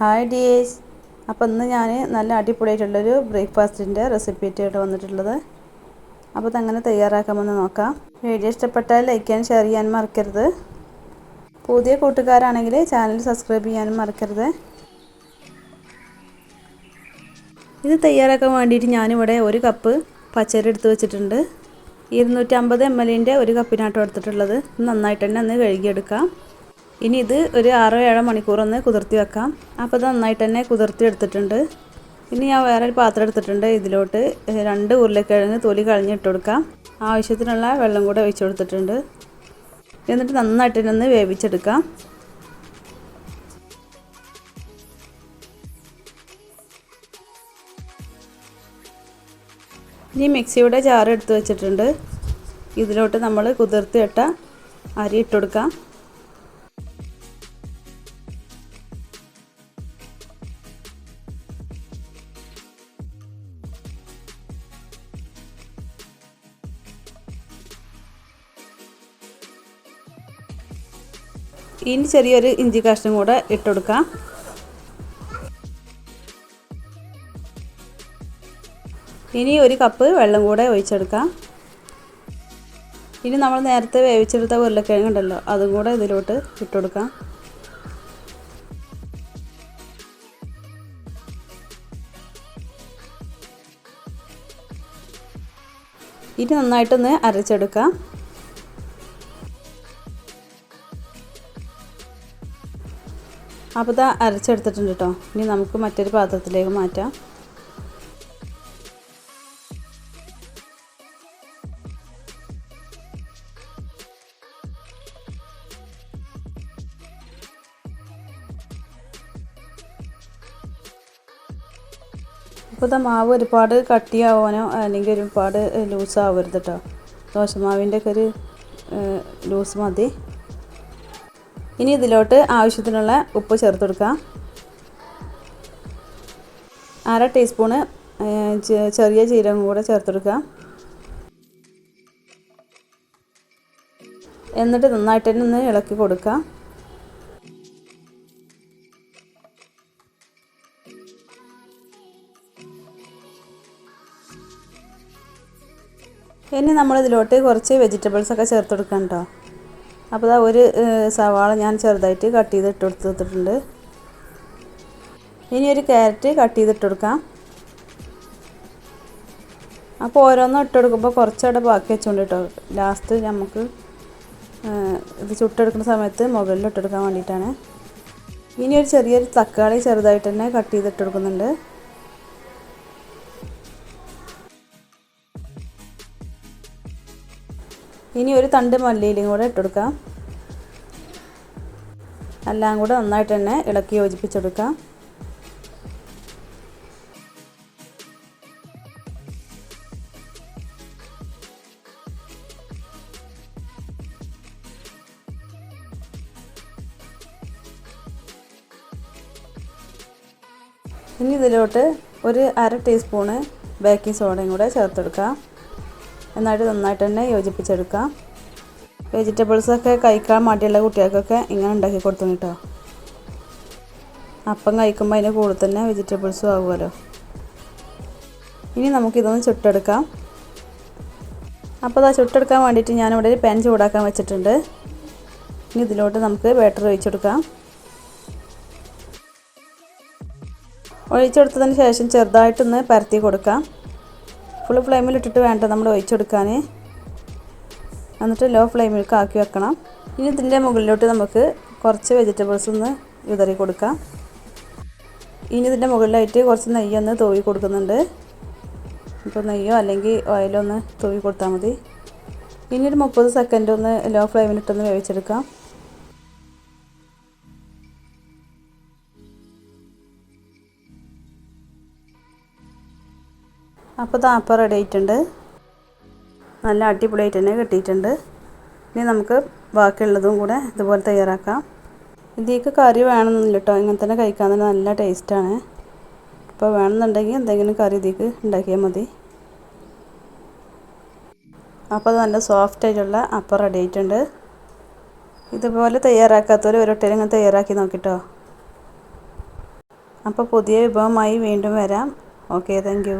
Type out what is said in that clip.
Hi ഡിയേസ് അപ്പോൾ ഇന്ന് ഞാൻ നല്ല അടിപൊളിയായിട്ടുള്ളൊരു ബ്രേക്ക്ഫാസ്റ്റിന്റെ റെസിപ്പി ആയിട്ട് വന്നിട്ടുള്ളത്. അപ്പോൾ അതങ്ങനെ തയ്യാറാക്കാമെന്ന് നോക്കാം. വീഡിയോ ഇഷ്ടപ്പെട്ടാൽ ലൈക്ക് ചെയ്യാൻ ഷെയർ ചെയ്യാൻ മറക്കരുത്. പുതിയ കൂട്ടുകാരാണെങ്കിൽ ചാനൽ സബ്സ്ക്രൈബ് ചെയ്യാനും മറക്കരുത്. ഇത് തയ്യാറാക്കാൻ വേണ്ടിയിട്ട് ഞാനിവിടെ ഒരു കപ്പ് പച്ചരി എടുത്ത് വെച്ചിട്ടുണ്ട്. ഇരുന്നൂറ്റമ്പത് എം എല്ലിന്റെ ഒരു കപ്പിനാട്ടോ എടുത്തിട്ടുള്ളത്. നന്നായിട്ട് തന്നെ അന്ന് കഴുകിയെടുക്കാം. ഇനി ഇത് ഒരു ആറോ ഏഴോ മണിക്കൂർ ഒന്ന് കുതിർത്തി വെക്കാം. അപ്പോൾ ഇത് നന്നായിട്ട് തന്നെ കുതിർത്തി എടുത്തിട്ടുണ്ട്. ഇനി ഞാൻ വേറൊരു പാത്രം എടുത്തിട്ടുണ്ട്. ഇതിലോട്ട് രണ്ട് ഉരുളക്കിഴങ്ങ് തൊലി കളഞ്ഞിട്ട് കൊടുക്കാം. ആവശ്യത്തിനുള്ള വെള്ളം കൂടെ ഒഴിച്ചു കൊടുത്തിട്ടുണ്ട്. എന്നിട്ട് നന്നായിട്ട് തന്നെ ഒന്ന് വേവിച്ചെടുക്കാം. ഇനി മിക്സിയുടെ ജാർ എടുത്ത് വെച്ചിട്ടുണ്ട്. ഇതിലോട്ട് നമ്മൾ കുതിർത്തിയിട്ട അരി ഇട്ട് കൊടുക്കാം. ഇനി ചെറിയൊരു ഇഞ്ചി കഷ്ണം കൂടെ ഇട്ടുകൊടുക്കാം ഇനി ഒരു കപ്പ് വെള്ളം കൂടെ ഒഴിച്ചെടുക്കാം. ഇനി നമ്മൾ നേരത്തെ വേവിച്ചെടുത്ത ഉരുളക്കിഴങ്ങുണ്ടല്ലോ അതും കൂടെ ഇതിലോട്ട് ഇട്ടുകൊടുക്കാം ഇനി നന്നായിട്ടൊന്ന് അരച്ചെടുക്കാം. അപ്പോൾ ഇത് അരച്ചെടുത്തിട്ടുണ്ട് കേട്ടോ ഇനി നമുക്ക് മറ്റൊരു പാത്രത്തിലേക്ക് മാറ്റാം. അപ്പോൾ ഇതാ മാവ് ഒരുപാട് കട്ടിയാവാനോ അല്ലെങ്കിൽ ഒരുപാട് ലൂസ് ആവരുത് കേട്ടോ ദോശമാവിന്റെ ഒക്കെ ഒരു ലൂസ് മതി. ഇനി ഇതിലോട്ട് ആവശ്യത്തിനുള്ള ഉപ്പ് ചേർത്ത് കൊടുക്കാം അര ടീസ്പൂണ് ചെറിയ ജീരകം കൂടെ ചേർത്ത് കൊടുക്കാം എന്നിട്ട് നന്നായിട്ട് തന്നെ ഒന്ന് ഇളക്കി കൊടുക്കാം ഇനി നമ്മളിതിലോട്ട് കുറച്ച് വെജിറ്റബിൾസൊക്കെ ചേർത്ത് കൊടുക്കാം കേട്ടോ. അപ്പോൾ ഒരു സവാള ഞാൻ ചെറുതായിട്ട് കട്ട് ചെയ്ത് ഇട്ട് കൊടുത്തിട്ടുണ്ട്. ഇനി ഒരു ക്യാരറ്റ് കട്ട് ചെയ്തിട്ട് കൊടുക്കാം. അപ്പോൾ ഓരോന്നും ഇട്ട് കൊടുക്കുമ്പോൾ കുറച്ചവിടെ ബാക്കി വെച്ചുകൊണ്ട് കേട്ടോ ലാസ്റ്റ് നമുക്ക് ഇത് ചുട്ടെടുക്കുന്ന സമയത്ത് മുകളിൽ ഇട്ടെടുക്കാൻ വേണ്ടിയിട്ടാണ്. ഇനി ഒരു ചെറിയൊരു തക്കാളി ചെറുതായിട്ട് തന്നെ കട്ട് ചെയ്ത് ഇട്ട് കൊടുക്കുന്നുണ്ട്. ഇനി ഒരു തണ്ട് മല്ലിയിലും കൂടെ ഇട്ടെടുക്കാം എല്ലാം കൂടെ നന്നായിട്ട് തന്നെ ഇളക്കി യോജിപ്പിച്ചെടുക്കാം ഇനി ഇതിലോട്ട് ഒരു അര ടീസ്പൂണ് ബേക്കിംഗ് സോഡയും കൂടെ ചേർത്തെടുക്കാം. എന്നിട്ട് നന്നായിട്ട് തന്നെ യോജിപ്പിച്ചെടുക്കാം. വെജിറ്റബിൾസൊക്കെ കഴിക്കാൻ മാറ്റിയുള്ള കുട്ടികൾക്കൊക്കെ ഇങ്ങനെ ഉണ്ടാക്കി കൊടുത്തു കേട്ടോ. അപ്പം കഴിക്കുമ്പോൾ അതിന്റെ കൂടെ തന്നെ വെജിറ്റബിൾസും ആകുമല്ലോ ഇനി നമുക്കിതൊന്ന് ചുട്ടെടുക്കാം. അപ്പോൾ അത് ചുട്ടെടുക്കാൻ വേണ്ടിയിട്ട് ഞാനിവിടെ ഒരു പാൻ ചൂടാക്കാൻ വെച്ചിട്ടുണ്ട്. ഇനി ഇതിലോട്ട് നമുക്ക് ബാറ്റർ ഒഴിച്ചെടുക്കാം. ഒഴിച്ചെടുത്തതിന് ശേഷം ചെറുതായിട്ടൊന്ന് പരത്തി കൊടുക്കാം. ഫുൾ ഫ്ലെയിമിൽ ഇട്ടിട്ട് വേണ്ട നമ്മൾ ഒഴിച്ചെടുക്കാൻ. എന്നിട്ട് ലോ ഫ്ലെയിമിലേക്ക് ആക്കി വെക്കണം. ഇനി ഇതിന്റെ മുകളിലോട്ട് നമുക്ക് കുറച്ച് വെജിറ്റബിൾസ് ഒന്ന് വിതറി കൊടുക്കാം. ഇനി ഇതിന്റെ മുകളിലായിട്ട് കുറച്ച് നെയ്യൊന്ന് തൂവി കൊടുക്കുന്നുണ്ട്. ഇപ്പോൾ നെയ്യോ അല്ലെങ്കിൽ ഓയിലോ ഒന്ന് തൂവി കൊടുത്താൽ മതി. ഇനി ഒരു മുപ്പത് സെക്കൻഡ് ഒന്ന് ലോ ഫ്ലെയിമിലിട്ടൊന്ന് വേവിച്ചെടുക്കാം. അപ്പോൾ താപ്പ റെഡി ആയിട്ടുണ്ട്. നല്ല അടിപൊളിയായിട്ട് തന്നെ കിട്ടിയിട്ടുണ്ട്. ഇനി നമുക്ക് ബാക്കിയുള്ളതും കൂടെ ഇതുപോലെ തയ്യാറാക്കാം. ഇതിലേക്ക് കറി വേണമെന്നില്ല കേട്ടോ ഇങ്ങനെ തന്നെ കഴിക്കാൻ തന്നെ നല്ല ടേസ്റ്റാണ് അപ്പോൾ വേണമെന്നുണ്ടെങ്കിൽ എന്തെങ്കിലും കറി ഇതിലേക്ക് ഉണ്ടാക്കിയാൽ മതി. അപ്പോൾ നല്ല സോഫ്റ്റ് ആയിട്ടുള്ള അപ്പം റെഡി ആയിട്ടുണ്ട്. ഇതുപോലെ തയ്യാറാക്കാത്തവർ ഒരു ഇങ്ങനെ തയ്യാറാക്കി നോക്കിട്ടോ. അപ്പോൾ പുതിയ വിഭവമായി വീണ്ടും വരാം. Okay thank